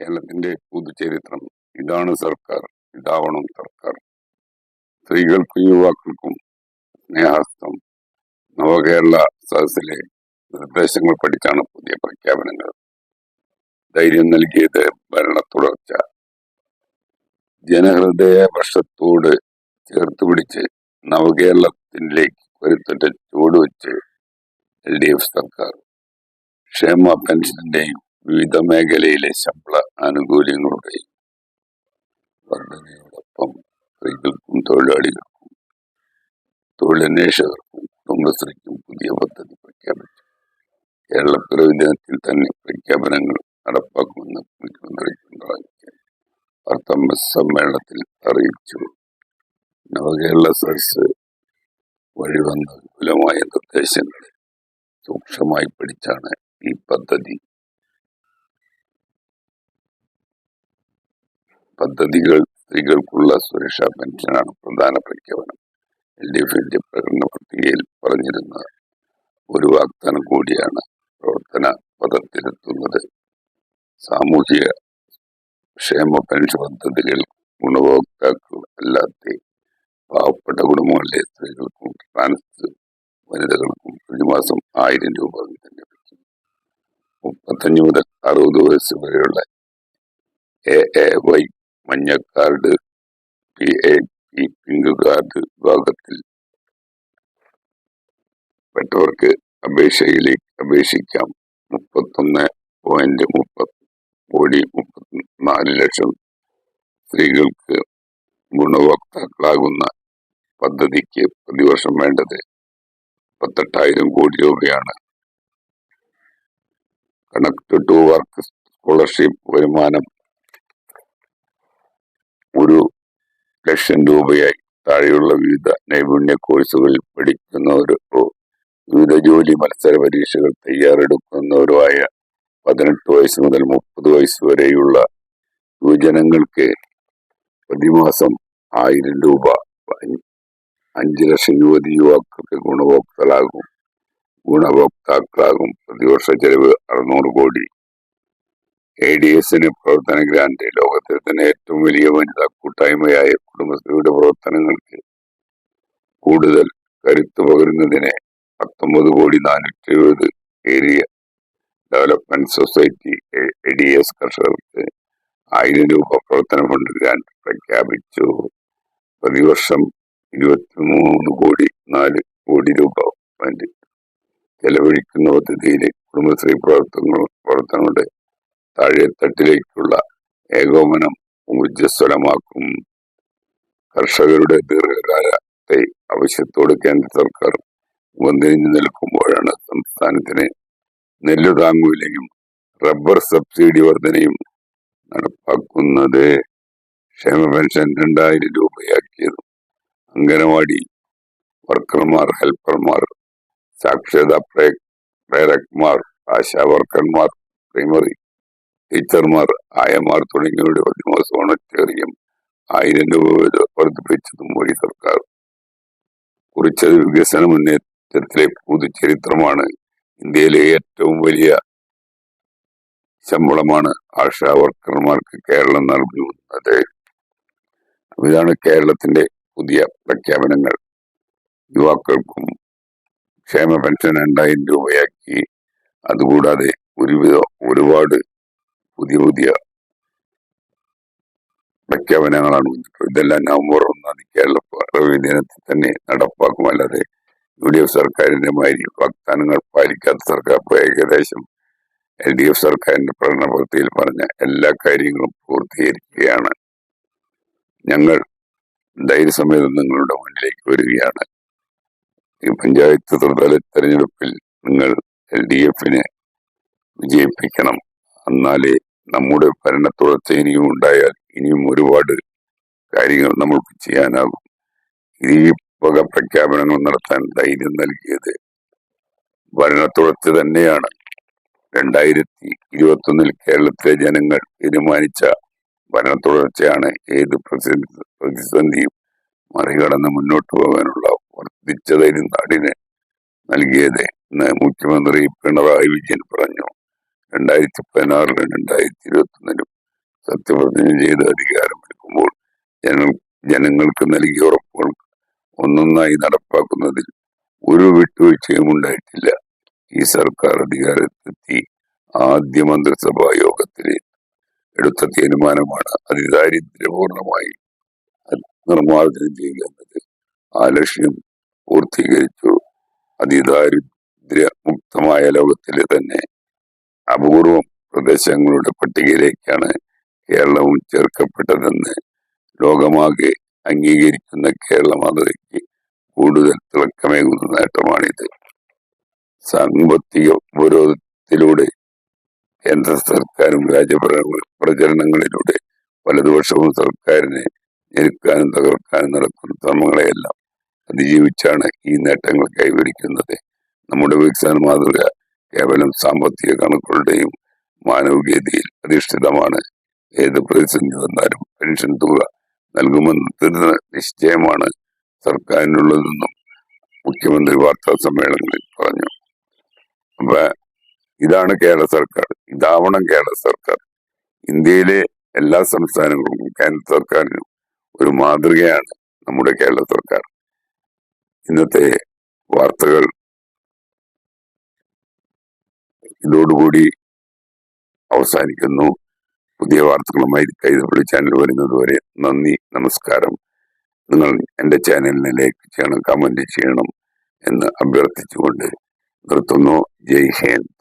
കേരളത്തിന്റെ പൊതുചരിത്രം. ഇതാണ് സർക്കാർ. ഇതാവണം സർക്കാർ. സ്ത്രീകൾക്കും യുവാക്കൾക്കും സ്നേഹാസ്തം നവകേരള സദസ്സിലെ നിർദ്ദേശങ്ങൾ പഠിച്ചാണ് പുതിയ പ്രഖ്യാപനങ്ങൾ. ധൈര്യം നൽകിയത് ഭരണ തുടർച്ച. ജനഹൃദയ വർഷത്തോട് ചേർത്ത് പിടിച്ച് നവകേരളത്തിലേക്ക് ഒരുത്തൊറ്റ ചുവടുവെച്ച് എൽ ഡി എഫ് സർക്കാർ. ക്ഷേമ പെൻഷന്റെയും വിവിധ മേഖലയിലെ ശമ്പള ആനുകൂല്യങ്ങളുടെയും വർധനയോടൊപ്പം സ്ത്രീകൾക്കും തൊഴിലാളികൾക്കും തൊഴിലന്വേഷകർക്കും കുടുംബശ്രീക്കും പുതിയ പദ്ധതി പ്രഖ്യാപിച്ചു. കേരള പിറവി ദിനത്തിൽ തന്നെ പ്രഖ്യാപനങ്ങൾ നടപ്പാക്കുമെന്ന് മുഖ്യമന്ത്രി പിണറായി വിജയൻ വാർത്താ സമ്മേളനത്തിൽ അറിയിച്ചു. നവകേരള സദസ് വഴിവന്ന വിപുലമായ നിർദ്ദേശങ്ങൾ സൂക്ഷ്മമായി പഠിച്ചാണ് ഈ പദ്ധതി പദ്ധതികൾ സ്ത്രീകൾക്കുള്ള സുരക്ഷാ പെൻഷനാണ് പ്രധാന പ്രഖ്യാപനം. എൽ ഡി എഫിന്റെ പ്രകടന പട്ടികയിൽ പറഞ്ഞിരുന്നത് ഒരു വാഗ്ദാനം കൂടിയാണ് പ്രവർത്തന പദത്തിലെത്തുന്നത്. സാമൂഹിക ക്ഷേമ പെൻഷൻ പദ്ധതികൾ ഗുണഭോക്താക്കൾ അല്ലാത്ത പാവപ്പെട്ട കുടുംബങ്ങളിലെ സ്ത്രീകൾക്കും ട്രാൻസ് വനിതകൾക്കും പ്രതിമാസം ആയിരം രൂപ വീതം ലഭിക്കും മുപ്പത്തഞ്ച് മുതൽ അറുപത് വയസ്സ് വരെയുള്ള എ എ വൈ മഞ്ഞ card P A P pink card വിഭാഗത്തിൽ പെട്ടവർക്ക് അപേക്ഷയിലേക്ക് അപേക്ഷിക്കാം. മുപ്പത്തൊന്ന് പോയിന്റ് മുപ്പത്തി കോടി മുപ്പത്തിനാല് ലക്ഷം സ്ത്രീകൾക്ക് ഗുണഭോക്താക്കളാകുന്ന പദ്ധതിക്ക് പ്രതിവർഷം വേണ്ടത് പത്തെട്ടായിരം കോടി രൂപയാണ്. കണക്ട് ടു വർക്ക് സ്കോളർഷിപ്പ് വരുമാനം ഒരു ലക്ഷം രൂപയായി താഴെയുള്ള വിവിധ നൈപുണ്യ കോഴ്സുകളിൽ പഠിക്കുന്നവരോ വിവിധ ജോലി മത്സര പരീക്ഷകൾ തയ്യാറെടുക്കുന്നവരോ ആയ പതിനെട്ട് വയസ്സ് മുതൽ മുപ്പത് വയസ്സ് വരെയുള്ള യുവജനങ്ങൾക്ക് പ്രതിമാസം ആയിരം രൂപ അഞ്ച് ലക്ഷം യുവതി യുവാക്കൾക്ക് ഗുണഭോക്താക്കളാകും ഗുണഭോക്താക്കളാകും. പ്രതിവർഷ ചെലവ് അറുന്നൂറ് കോടി. എ ഡി എസിന് പ്രവർത്തന ഗ്രാന്റ് ലോകത്തിൽ തന്നെ ഏറ്റവും വലിയ വനിതാ കൂട്ടായ്മയായ കുടുംബശ്രീയുടെ പ്രവർത്തനങ്ങൾക്ക് കൂടുതൽ കരുത്തു പകരുന്നതിന് പത്തൊമ്പത് കോടി നാനൂറ്റി എഴുപത് area development society A D S കർഷകർക്ക് ആയിരം രൂപ പ്രവർത്തന ഫണ്ട് ഗ്രാന്റ് പ്രഖ്യാപിച്ചു. പ്രതിവർഷം ഇരുപത്തിമൂന്ന് കോടി നാല് കോടി രൂപ ഫണ്ട് ചെലവഴിക്കുന്ന പദ്ധതിയിലെ കുടുംബശ്രീ പ്രവർത്തനങ്ങൾ പ്രവർത്തനങ്ങളുടെ താഴെത്തട്ടിലേക്കുള്ള ഏകോപനം ഊർജസ്വലമാക്കും. കർഷകരുടെ ദീർഘകാലത്തെ ആവശ്യത്തോട് കേന്ദ്ര സർക്കാർ വന്നിരിഞ്ഞു നിൽക്കുമ്പോഴാണ് സംസ്ഥാനത്തിന് നെല്ല് താങ്ങുവിലയും റബ്ബർ സബ്സിഡി വർധനയും നടപ്പാക്കുന്നത്. ക്ഷേമ പെൻഷൻ രണ്ടായിരം രൂപയാക്കിയതും അംഗനവാടി വർക്കർമാർ ഹെൽപ്പർമാർ സാക്ഷരതാ പ്രേരക്മാർ ആശാ വർക്കർമാർ പ്രൈമറി ടീച്ചർമാർ ആയമാർ തുടങ്ങിയവരുടെ പ്രതിമാസ ഓണറ്റേറിയം ആയിരം രൂപ വരെ വർദ്ധിപ്പിച്ചതും മോഡി സർക്കാർ കുറിച്ചത് വികസന മുന്നേറ്റത്തിലെ പുതുചരിത്രമാണ്. ഇന്ത്യയിലെ ഏറ്റവും വലിയ ശമ്പളമാണ് ആശാ വർക്കർമാർക്ക് കേരളം നൽകുന്നത്. ഇതാണ് കേരളത്തിന്റെ പുതിയ പ്രഖ്യാപനങ്ങൾ. യുവാക്കൾക്കും ക്ഷേമ പെൻഷൻ രണ്ടായിരം രൂപയാക്കി. അതുകൂടാതെ ഒരുവിധ ഒരുപാട് പുതിയ പുതിയ പ്രഖ്യാപനങ്ങളാണ് വന്നിട്ടുള്ളത്. ഇതെല്ലാം നവംബർ ഒന്നാണ് കേരള പിറവി ദിനത്തിൽ തന്നെ നടപ്പാക്കും. അല്ലാതെ യു ഡി എഫ് സർക്കാരിന്റെ മാതിരി വാഗ്ദാനങ്ങൾ പാലിക്കാത്ത സർക്കാർ ഏകദേശം എൽ ഡി എഫ് സർക്കാരിന്റെ പ്രകടന പദ്ധതിയിൽ പറഞ്ഞ എല്ലാ കാര്യങ്ങളും പൂർത്തീകരിക്കുകയാണ്. ഞങ്ങൾ ധൈര്യസമേതം നിങ്ങളുടെ മുന്നിലേക്ക് വരികയാണ്. ഈ പഞ്ചായത്ത് ത്രിതല തെരഞ്ഞെടുപ്പിൽ നിങ്ങൾ എൽ ഡി എഫിനെ വിജയിപ്പിക്കണം. എന്നാലേ നമ്മുടെ ഭരണ തുടർച്ച ഇനിയും ഉണ്ടായാൽ ഇനിയും ഒരുപാട് കാര്യങ്ങൾ നമ്മൾക്ക് ചെയ്യാനാകും. ഈ വക പ്രഖ്യാപനങ്ങൾ നടത്താൻ ധൈര്യം നൽകിയത് ഭരണത്തോടത്ത് തന്നെയാണ്. രണ്ടായിരത്തി ഇരുപത്തി ഒന്നിൽ കേരളത്തിലെ ജനങ്ങൾ തീരുമാനിച്ച ഭരണത്തുടർച്ചയാണ് ഏത് പ്രതിസന്ധി പ്രതിസന്ധിയും മറികടന്ന് മുന്നോട്ട് പോകാനുള്ള വർദ്ധിച്ച ധൈര്യം നാടിന് നൽകിയത് എന്ന് മുഖ്യമന്ത്രി പിണറായി വിജയൻ പറഞ്ഞു. രണ്ടായിരത്തി പതിനാറിലും രണ്ടായിരത്തി ഇരുപത്തി ഒന്നിലും സത്യപ്രതിജ്ഞ ചെയ്ത് അധികാരമെടുക്കുമ്പോൾ ജന ജനങ്ങൾക്ക് നൽകിയ ഉറപ്പുകൾ ഒന്നൊന്നായി നടപ്പാക്കുന്നതിൽ ഒരു വിട്ടുവീഴ്ചയും ഉണ്ടായിട്ടില്ല. ഈ സർക്കാർ അധികാരത്തെത്തി ആദ്യ മന്ത്രിസഭാ യോഗത്തിൽ എടുത്ത തീരുമാനമാണ് അതിദാരിദ്ര്യപൂർണമായി നിർമ്മാർജനം ചെയ്യുക എന്നത്. ആ ലക്ഷ്യം പൂർത്തീകരിച്ചു. അതിദാരിദ്ര്യ മുക്തമായ ലോകത്തിലെ തന്നെ അപൂർവം പ്രദേശങ്ങളുടെ പട്ടികയിലേക്കാണ് കേരളവും ചേർക്കപ്പെട്ടതെന്ന് ലോകമാകെ അംഗീകരിക്കുന്ന കേരള മാതൃകയ്ക്ക് കൂടുതൽ തിളക്കമേകുന്ന നേട്ടമാണിത്. സാമ്പത്തിക ഉപരോധത്തിലൂടെ കേന്ദ്ര സർക്കാരും രാജ്യപ്ര പ്രചരണങ്ങളിലൂടെ വലതുപക്ഷവും സർക്കാരിനെ ഞെരുക്കാനും തകർക്കാനും നടക്കുന്ന ശ്രമങ്ങളെയെല്ലാം അതിജീവിച്ചാണ് ഈ നേട്ടങ്ങൾ കൈവരിക്കുന്നത്. നമ്മുടെ വികസന മാതൃക കേവലം സാമ്പത്തിക കണക്കുകളുടെയും മാനവികതയിൽ അധിഷ്ഠിതമാണ്. ഏത് പ്രതിസന്ധി വന്നാലും പെൻഷൻ തുക നൽകുമെന്ന് നിശ്ചയമാണ് സർക്കാരിനുള്ളതെന്നും മുഖ്യമന്ത്രി വാർത്താ സമ്മേളനങ്ങളിൽ പറഞ്ഞു. അപ്പൊ ഇതാണ് കേരള സർക്കാർ. ഇതാവണം കേരള സർക്കാർ. ഇന്ത്യയിലെ എല്ലാ സംസ്ഥാനങ്ങൾക്കും കേന്ദ്ര സർക്കാരിനും ഒരു മാതൃകയാണ് നമ്മുടെ കേരള സർക്കാർ. ഇന്നത്തെ വാർത്തകൾ ഇതോടുകൂടി അവസാനിക്കുന്നു. പുതിയ വാർത്തകളുമായി കൈതപ്പള്ളി ചാനൽ വരുന്നത് വരെ നന്ദി നമസ്കാരം. നിങ്ങൾ എന്റെ ചാനലിനെ ലൈക്ക് ചെയ്യണം കമന്റ് ചെയ്യണം എന്ന് അഭ്യർത്ഥിച്ചുകൊണ്ട് നിർത്തുന്നു. ജയ് ഹിന്ദ്.